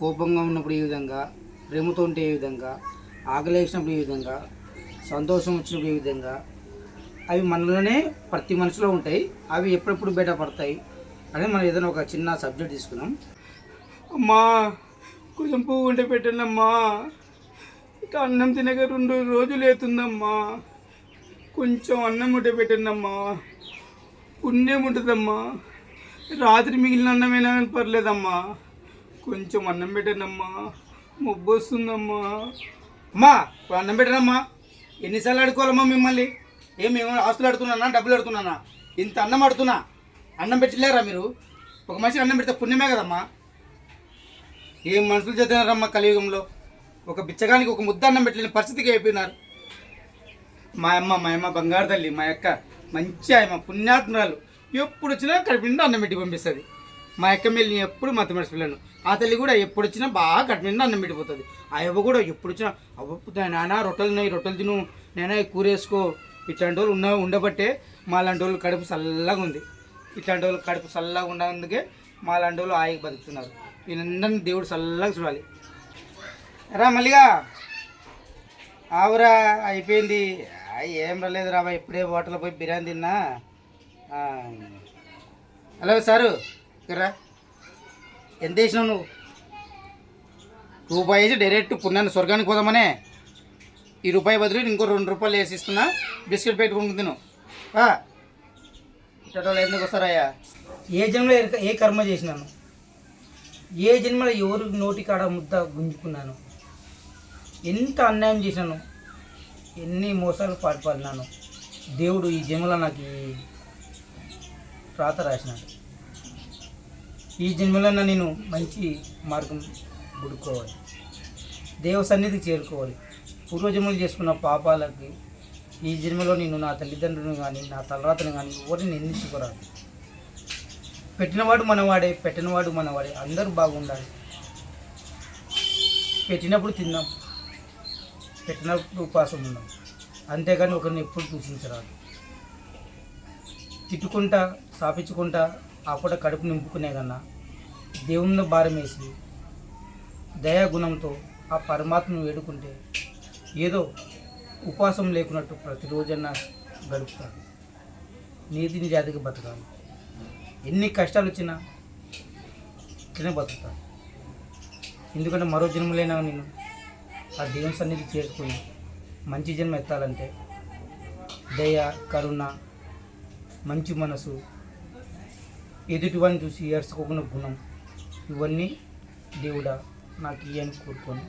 కోపంగా ఉన్నప్పుడు ఏ విధంగా ప్రేమతో ఉంటే ఏ విధంగా ఆకలి వేసినప్పుడు ఏ విధంగా సంతోషం వచ్చినప్పుడు ఏ విధంగా అవి మనలోనే ప్రతి మనిషిలో ఉంటాయి. అవి ఎప్పుడెప్పుడు బయట పడతాయి అని మనం ఏదైనా ఒక చిన్న సబ్జెక్ట్ తీసుకున్నాం అమ్మా కొంచెం పువ్వు ఉంటే పెట్టండి ఇక అన్నం తినక రెండు రోజులు అవుతుందమ్మా కొంచెం అన్నం ఉంటే పెట్టండి పుణ్యం ఉంటుందమ్మా. రాత్రి మిగిలిన అన్నమైనా కానీ పర్లేదమ్మా. కొంచెం అన్నం పెట్టానమ్మా. మొబ్బు వస్తుందమ్మా. అమ్మా ఇప్పుడు అన్నం పెట్టానమ్మా. ఎన్నిసార్లు అడుకోవాలమ్మా మిమ్మల్ని? ఏం మేము ఆస్తులు అడుగుతున్నానా? డబ్బులు అడుతున్నానా ఇంత అన్నం అడుతున్నా అన్నం పెట్టలేరా మీరు? ఒక మనిషి అన్నం పెడితే పుణ్యమే కదమ్మా. ఏం మనుషులు చదివినారమ్మా కలియుగంలో? ఒక బిచ్చగానికి ఒక ముద్ద అన్నం పెట్టలేని పరిస్థితికి అయిపోయినారు. మా అమ్మ మా అమ్మ బంగారు తల్లి మా యొక్క మంచి ఆయమ్మ పుణ్యాత్మరాలు. ఎప్పుడు వచ్చినా కడుపు అన్నం పెట్టి పంపిస్తుంది. మా అక్క మేలు నేను ఎప్పుడు మత పిల్లను. ఆ తల్లి కూడా ఎప్పుడు వచ్చినా బాగా కట్టిన అన్నం పెట్టిపోతుంది. ఆ అవ్వ కూడా ఎప్పుడు వచ్చినా అవ్వ నాన్న రొట్టెలు ఉన్నాయి రొట్టెలు తిను నేనా కూర వేసుకో. ఇట్లాంటి వాళ్ళు ఉన్న ఉండబట్టే మా లాంటి వాళ్ళు కడుపు చల్లగా ఉంది. ఇట్లాంటి వాళ్ళు కడుపు చల్లగా ఉన్నందుకే మా లాంటి వాళ్ళు ఆయికి బతుకుతున్నారు. వీళ్ళందరినీ దేవుడు చల్లగా చూడాలి. రా మల్లిగా. ఆవురా అయిపోయింది. ఏం రాలేదు రాబా ఇప్పుడే హోటల్ పోయి బిర్యానీ తిన్నా. Hello sir. ఇక్కడ ఎంత వేసినావు నువ్వు? రూపాయి వేసి డైరెక్ట్ పుణ్యాన్ని స్వర్గానికి పోదామనే. ఈ రూపాయి బదులు ఇంకో రెండు రూపాయలు వేసి ఇస్తున్నా బిస్కెట్ పెట్టుకుని తిను. ఆ. ఎందుకు వస్తారయ్యా? ఏ జన్మలో ఏ- కర్మ చేసినాను? ఏ జన్మలో ఎవరు నోటి కాడ ముద్ద గుంజుకున్నాను? ఎంత అన్యాయం చేశాను ఎన్ని మోసాలు పాటుపడినాను దేవుడు ఈ జన్మలో నాకు రాత రాసినాడు. ఈ జన్మలో నేను మంచి మార్గం గుడుకోవాలి. దేవ సన్నిధికి చేరుకోవాలి. పూర్వజన్మలు చేసుకున్న పాపాలకి ఈ జన్మలో నేను నా తల్లిదండ్రులను కానీ నా తలరాతను కానీ ఎవరిని నిందించుకోరాదు. పెట్టినవాడు మనవాడే పెట్టినవాడు మనవాడే అందరూ బాగుండాలి. పెట్టినప్పుడు తిందాం పెట్టినప్పుడు ఉపాసం ఉందాం అంతేగాని ఒకరిని ఎప్పుడు దూషించరాదు. తిట్టుకుంటా స్థాపించుకుంటా ఆ పూట కడుపు నింపుకునే కన్నా దేవుని భారం వేసి దయాగుణంతో ఆ పరమాత్మను వేడుకుంటే ఏదో ఉపవాసం లేకున్నట్టు ప్రతిరోజన్నా గడుపుతాను నీతిని జాతికి బతకాలి. ఎన్ని కష్టాలు వచ్చినా ఇట్లనే బతుకుతాను ఎందుకంటే మరో జన్మలైనా నేను ఆ దేవుని సన్నిధి చేరుకొని మంచి జన్మ ఎత్తాలంటే దయ కరుణ మంచి మనసు ఎదుటివాడిని చూసి ఏడ్చుకోకుండా గుణం. ఇవన్నీ దేవుడా నాకు ఇయ్యని కోరుకొని